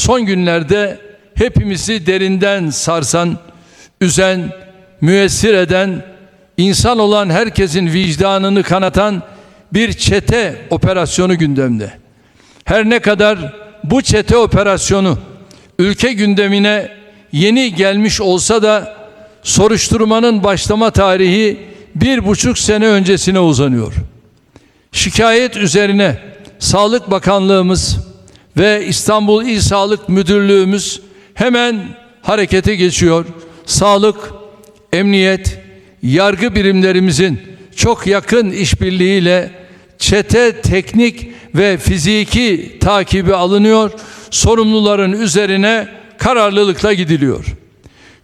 son günlerde hepimizi derinden sarsan, üzen, müessir eden, insan olan herkesin vicdanını kanatan bir çete operasyonu gündemde. Her ne kadar bu çete operasyonu ülke gündemine yeni gelmiş olsa da soruşturmanın başlama tarihi bir buçuk sene öncesine uzanıyor. Şikayet üzerine Sağlık Bakanlığımız ve İstanbul İl Sağlık Müdürlüğümüz hemen harekete geçiyor. Sağlık, emniyet, yargı birimlerimizin çok yakın işbirliğiyle çete teknik ve fiziki takibi alınıyor. Sorumluların üzerine kararlılıkla gidiliyor.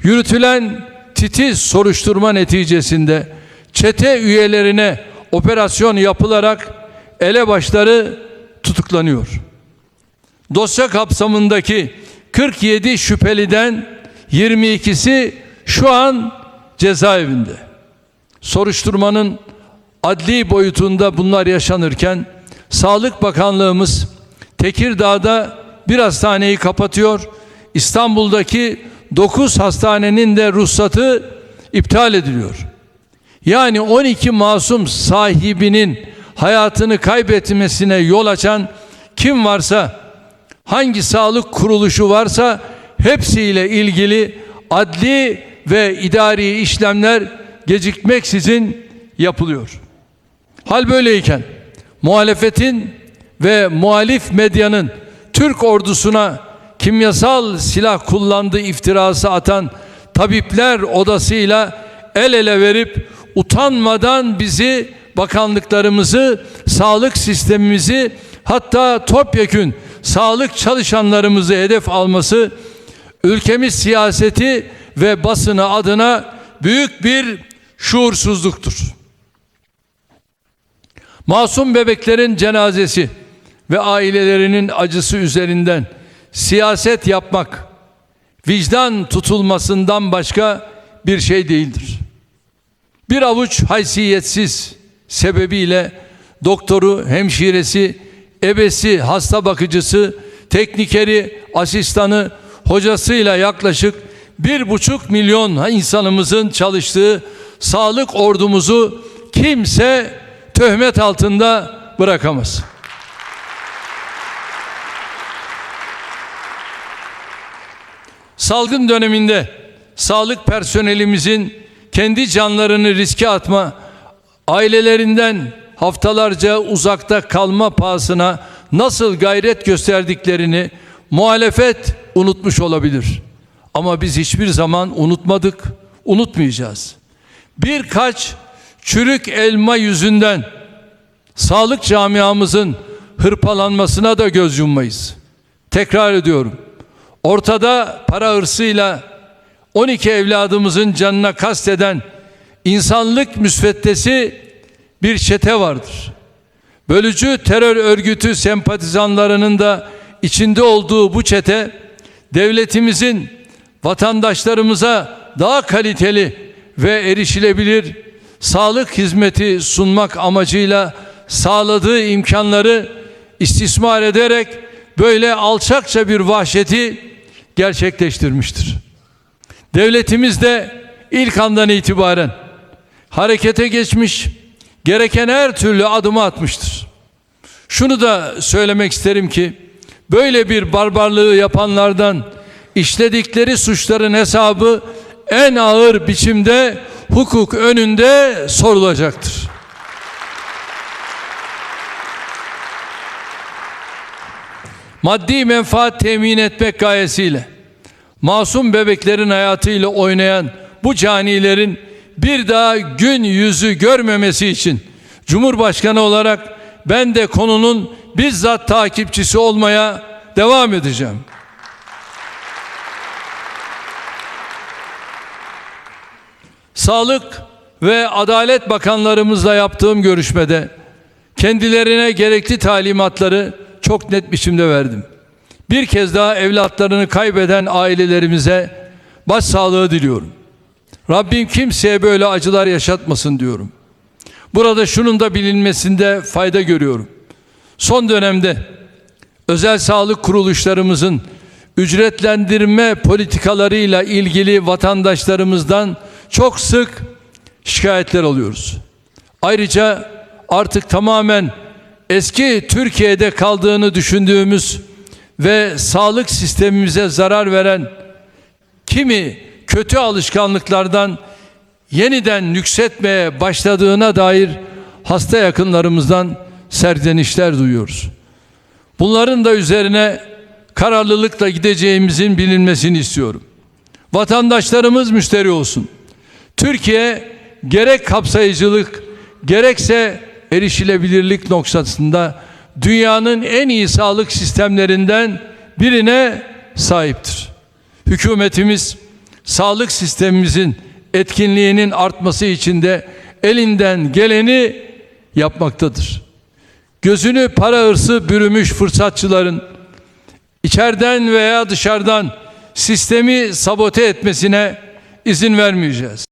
Yürütülen titiz soruşturma neticesinde çete üyelerine operasyon yapılarak elebaşları tutuklanıyor. Dosya kapsamındaki 47 şüpheliden 22'si şu an cezaevinde. Soruşturmanın adli boyutunda bunlar yaşanırken Sağlık Bakanlığımız Tekirdağ'da bir hastaneyi kapatıyor. İstanbul'daki 9 hastanenin de ruhsatı iptal ediliyor. Yani 12 masum sahibinin hayatını kaybetmesine yol açan kim varsa hangi sağlık kuruluşu varsa hepsiyle ilgili adli ve idari işlemler gecikmeksizin yapılıyor. Hal böyleyken muhalefetin ve muhalif medyanın Türk ordusuna kimyasal silah kullandığı iftirası atan tabipler odasıyla el ele verip utanmadan bizi bakanlıklarımızı, sağlık sistemimizi hatta topyekün sağlık çalışanlarımızı hedef alması ülkemiz siyaseti ve basını adına büyük bir şuursuzluktur. Masum bebeklerin cenazesi ve ailelerinin acısı üzerinden siyaset yapmak vicdan tutulmasından başka bir şey değildir. Bir avuç haysiyetsiz sebebiyle doktoru, hemşiresi, ebesi, hasta bakıcısı, teknikeri, asistanı, hocasıyla yaklaşık bir buçuk milyon insanımızın çalıştığı sağlık ordumuzu kimse töhmet altında bırakamaz. Salgın döneminde sağlık personelimizin kendi canlarını riske atma, ailelerinden haftalarca uzakta kalma pahasına nasıl gayret gösterdiklerini muhalefet unutmuş olabilir. Ama biz hiçbir zaman unutmadık, unutmayacağız. Birkaç çürük elma yüzünden sağlık camiamızın hırpalanmasına da göz yummayız. Tekrar ediyorum. Ortada para hırsıyla 12 evladımızın canına kasteden insanlık müsveddesi bir çete vardır. Bölücü terör örgütü sempatizanlarının da içinde olduğu bu çete devletimizin vatandaşlarımıza daha kaliteli ve erişilebilir sağlık hizmeti sunmak amacıyla sağladığı imkanları istismar ederek böyle alçakça bir vahşeti gerçekleştirmiştir. Devletimiz de ilk andan itibaren harekete geçmiş, gereken her türlü adımı atmıştır. Şunu da söylemek isterim ki böyle bir barbarlığı yapanlardan işledikleri suçların hesabı en ağır biçimde hukuk önünde sorulacaktır. Maddi menfaat temin etmek gayesiyle masum bebeklerin hayatıyla oynayan bu canilerin bir daha gün yüzü görmemesi için Cumhurbaşkanı olarak ben de konunun bizzat takipçisi olmaya devam edeceğim. Sağlık ve Adalet Bakanlarımızla yaptığım görüşmede kendilerine gerekli talimatları çok net biçimde verdim. Bir kez daha evlatlarını kaybeden ailelerimize başsağlığı diliyorum. Rabbim kimseye böyle acılar yaşatmasın diyorum. Burada şunun da bilinmesinde fayda görüyorum. Son dönemde özel sağlık kuruluşlarımızın ücretlendirme politikalarıyla ilgili vatandaşlarımızdan çok sık şikayetler alıyoruz. Ayrıca artık tamamen eski Türkiye'de kaldığını düşündüğümüz ve sağlık sistemimize zarar veren kimi kötü alışkanlıklardan yeniden nüksetmeye başladığına dair hasta yakınlarımızdan serzenişler duyuyoruz. Bunların da üzerine kararlılıkla gideceğimizin bilinmesini istiyorum. Vatandaşlarımız müşteri olsun. Türkiye gerek kapsayıcılık gerekse erişilebilirlik noktasında dünyanın en iyi sağlık sistemlerinden birine sahiptir. Hükümetimiz sağlık sistemimizin etkinliğinin artması için de elinden geleni yapmaktadır. Gözünü para hırsı bürümüş fırsatçıların içeriden veya dışarıdan sistemi sabote etmesine izin vermeyeceğiz.